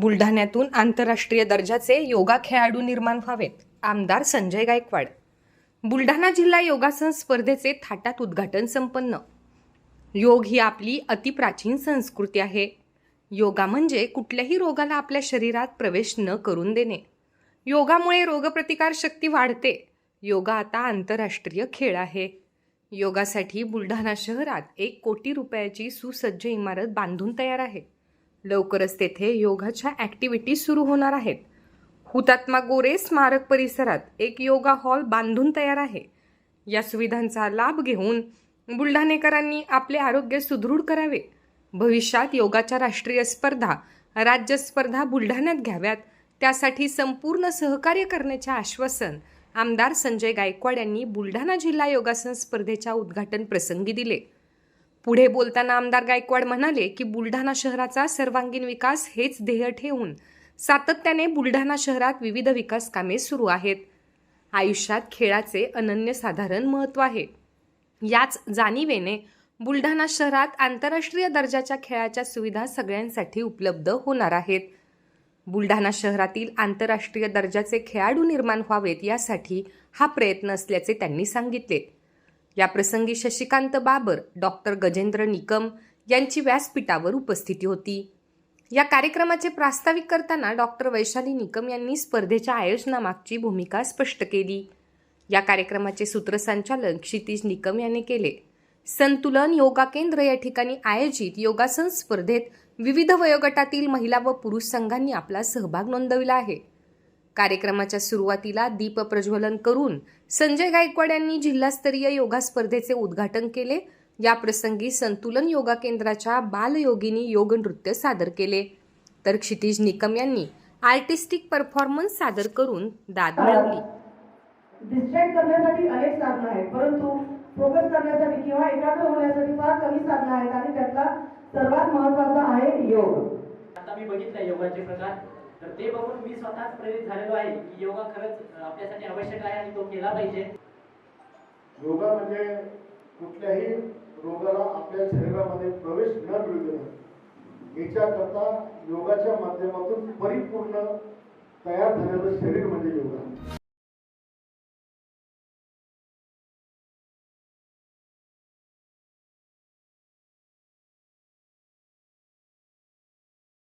बुलढाण्यातून आंतरराष्ट्रीय दर्जाचे योगा खेळाडू निर्माण व्हावेत. आमदार संजय गायकवाड. बुलढाणा जिल्हा योगासन स्पर्धेचे थाटात उद्घाटन संपन्न. योग ही आपली अतिप्राचीन संस्कृती आहे. योगा म्हणजे कुठल्याही रोगाला आपल्या शरीरात प्रवेश न करून देणे. योगामुळे रोगप्रतिकार शक्ती वाढते. योगा आता आंतरराष्ट्रीय खेळ आहे. योगासाठी बुलढाणा शहरात एक कोटी रुपयाची सुसज्ज इमारत बांधून तयार आहे. लवकरच तेथे योगाच्या ॲक्टिव्हिटी सुरू होणार आहेत. हुतात्मा गोरे स्मारक परिसरात एक योगा हॉल बांधून तयार आहे. या सुविधांचा लाभ घेऊन बुलढाणेकरांनी आपले आरोग्य सुदृढ करावे. भविष्यात योगाच्या राष्ट्रीय स्पर्धा राज्य स्पर्धा बुलढाण्यात घ्याव्यात. त्यासाठी संपूर्ण सहकार्य करण्याचे आश्वासन आमदार संजय गायकवाड यांनी बुलढाणा जिल्हा योगासन स्पर्धेच्या उद्घाटन प्रसंगी दिले. पुढे बोलताना आमदार गायकवाड म्हणाले की बुलढाणा शहराचा सर्वांगीण विकास हेच ध्येय ठेवून सातत्याने बुलढाणा शहरात विविध विकास कामे सुरू आहेत. आयुष्यात खेळाचे अनन्यसाधारण महत्त्व आहे. याच जाणीवेने बुलढाणा शहरात आंतरराष्ट्रीय दर्जाच्या खेळाच्या सुविधा सगळ्यांसाठी उपलब्ध होणार आहेत. बुलढाणा शहरातील आंतरराष्ट्रीय दर्जाचे खेळाडू निर्माण व्हावेत यासाठी हा प्रयत्न असल्याचे त्यांनी सांगितले. या प्रसंगी शशिकांत बाबर डॉक्टर गजेंद्र निकम यांची व्यासपीठावर उपस्थिती होती. या कार्यक्रमाचे प्रास्ताविक करताना डॉक्टर वैशाली निकम यांनी स्पर्धेच्या आयोजनामागची भूमिका स्पष्ट केली. या कार्यक्रमाचे सूत्रसंचालन क्षितिज निकम यांनी केले. संतुलन योगा केंद्र या ठिकाणी आयोजित योगासन स्पर्धेत विविध वयोगटातील महिला व पुरुष संघांनी आपला सहभाग नोंदविला आहे. कार्यक्रमाच्या सुरुवातीला दीप प्रज्वलन करून संजय गायकवाड यांनी जिल्हास्तरीय योगा स्पर्धेचे उद्घाटन केले. या प्रसंगी संतुलन योगा केंद्राच्या बालयोगिनी योग नृत्य सादर केले. तर क्षितिज निकम यांनी आर्टिस्टिक परफॉर्मन्स सादर करून दाद मिळवली. डिस्ट्रॅक्ट करण्यासाठी अनेक साधनं आहेत परंतु फोकस करण्यासाठी किंवा एकाग्र होण्यासाठी फार कमी साधनं आहेत आणि त्यातला सर्वात महत्त्वाचा आहे योग. आता मी बघितलंय योगाचे प्रकार. तर ते बघून मी स्वतःच प्रेरित झालेलो आहे की योगा खरंच आपल्यासाठी आवश्यक आहे आणि तो केला पाहिजे. योगा म्हणजे कुठल्याही रोगाला आपल्या शरीरामध्ये प्रवेश न मिळू देणं. याच्याकरता योगाच्या माध्यमातून परिपूर्ण तयार झालेलं शरीर म्हणजे